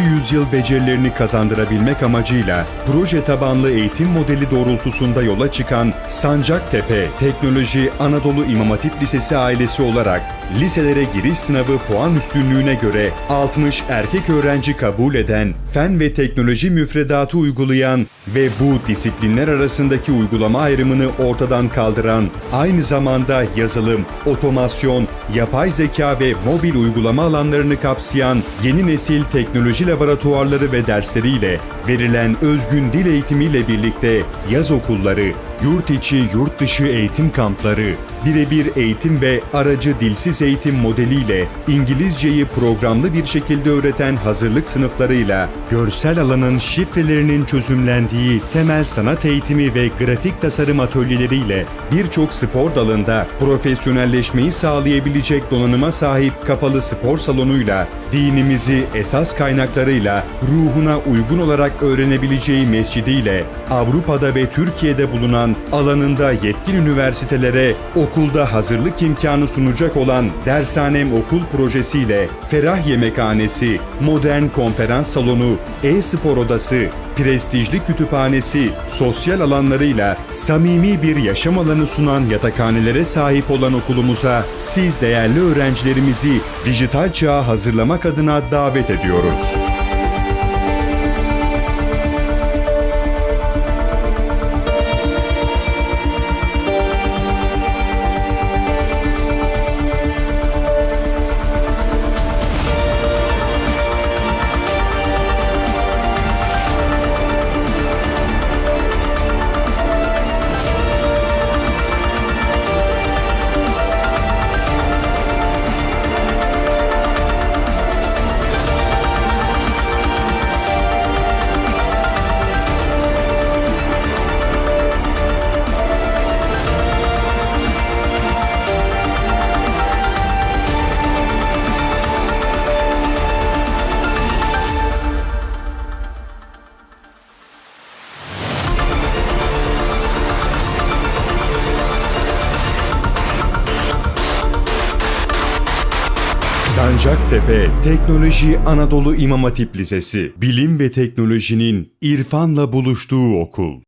yüzyıl becerilerini kazandırabilmek amacıyla proje tabanlı eğitim modeli doğrultusunda yola çıkan Sancaktepe Teknoloji Anadolu İmam Hatip Lisesi ailesi olarak liselere giriş sınavı puan üstünlüğüne göre 60 erkek öğrenci kabul eden, fen ve teknoloji müfredatı uygulayan ve bu disiplinler arasındaki uygulama ayrımını ortadan kaldıran, aynı zamanda yazılım, otomasyon, yapay zeka ve mobil uygulama alanlarını kapsayan yeni nesil teknoloji laboratuvarları ve dersleriyle verilen özgün dil eğitimiyle birlikte yaz okulları, yurt içi yurt dışı eğitim kampları, birebir eğitim ve aracı dilsiz eğitim modeliyle İngilizceyi programlı bir şekilde öğreten hazırlık sınıflarıyla görsel alanın şifrelerinin çözümlendiği temel sanat eğitimi ve grafik tasarım atölyeleriyle birçok spor dalında profesyonelleşmeyi sağlayabilecek donanıma sahip kapalı spor salonuyla dinimizi esas kaynaklarıyla ruhuna uygun olarak öğrenebileceği mescidiyle Avrupa'da ve Türkiye'de bulunan alanında yetkin üniversitelere okulda hazırlık imkanı sunacak olan Dershanem Okul projesiyle ferah yemekhanesi, modern konferans salonu, e-spor odası, prestijli kütüphanesi, sosyal alanlarıyla samimi bir yaşam alanı sunan yatakhanelere sahip olan okulumuza siz değerli öğrencilerimizi dijital çağa hazırlamak adına davet ediyoruz. Sancaktepe Teknoloji Anadolu İmam Hatip Lisesi Bilim ve teknolojinin irfanla buluştuğu okul.